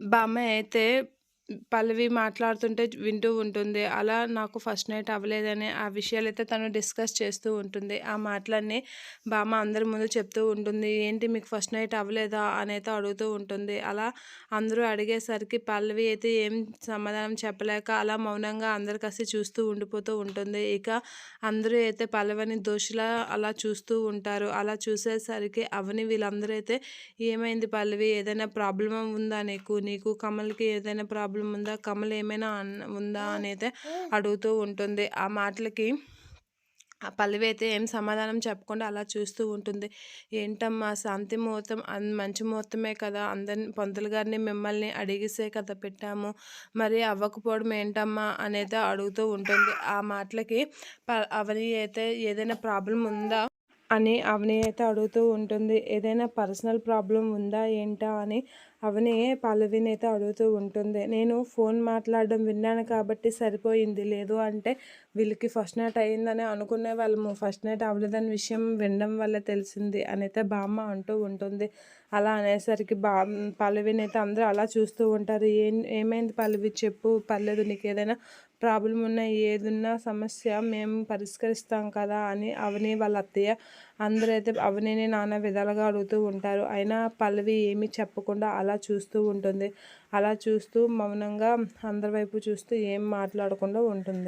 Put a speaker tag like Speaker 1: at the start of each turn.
Speaker 1: బామ్మ అయితే పల్లవి మాట్లాడుతుంటే వింటూ ఉంటుంది. అలా నాకు ఫస్ట్ నైట్ అవ్వలేదని ఆ విషయాలైతే తను డిస్కస్ చేస్తూ ఉంటుంది. ఆ మాటలన్నీ బామ్మ అందరి ముందు చెప్తూ ఉంటుంది. ఏంటి మీకు ఫస్ట్ నైట్ అవ్వలేదా? అనైతే అడుగుతూ ఉంటుంది. అలా అందరూ అడిగేసరికి పల్లవి అయితే ఏం సమాధానం చెప్పలేక అలా మౌనంగా అందరు కలిసి చూస్తూ ఉండిపోతూ ఉంటుంది. ఇక అందరూ అయితే పల్లవిని దోషిలా అలా చూస్తూ ఉంటారు. అలా చూసేసరికి అవని వీళ్ళందరూ అయితే ఏమైంది పల్లవి? ఏదైనా ప్రాబ్లం ఉందా నీకు? నీకు కమల్కి ఏదైనా ప్రాబ్లం ఉందా కమల్ ఏమైనా ఉందా అనేది అడుగుతూ ఉంటుంది. ఆ మాటలకి ఆ పల్లవి అయితే ఏం సమాధానం చెప్పకుండా అలా చూస్తూ ఉంటుంది. ఏంటమ్మా శాంతి ముహూర్తం మంచి ముహూర్తమే కదా అందరిని పంతులు గారిని మిమ్మల్ని అడిగిసే కదా పెట్టాము. మరి అవ్వకపోవడం ఏంటమ్మా? అనేది అడుగుతూ ఉంటుంది. ఆ మాటలకి అవని అయితే ఏదైనా ప్రాబ్లం ఉందా? అని అవని అయితే అడుగుతూ ఉంటుంది. ఏదైనా పర్సనల్ ప్రాబ్లం ఉందా ఏంటా అని అవని పల్లవిని అయితే అడుగుతూ ఉంటుంది. నేను ఫోన్ మాట్లాడడం విన్నాను కాబట్టి సరిపోయింది లేదు అంటే వీళ్ళకి ఫస్ట్ నైట్ అయ్యిందని అనుకునే వాళ్ళము. ఫస్ట్ నైట్ అవ్వలేదని విషయం వినడం వల్ల తెలిసింది అని అయితే బామ్మ అంటూ ఉంటుంది. అలా అనేసరికి బా పల్లవిని అయితే అందరూ అలా చూస్తూ ఉంటారు. ఏం ఏమైంది పల్లవి? చెప్పు. పర్లేదు. నీకు ఏదైనా ప్రాబ్లం ఉన్నా ఏదున్నా సమస్య మేము పరిష్కరిస్తాం కదా అని అవని వాళ్ళ అత్తయ్య అందరూ అయితే అవనిని నాన్న విధాలుగా అడుగుతూ ఉంటారు. అయినా పల్లవి ఏమీ చెప్పకుండా అలా చూస్తూ ఉంటుంది. అలా చూస్తూ మౌనంగా అందరి వైపు చూస్తూ ఏం మాట్లాడకుండా ఉంటుంది.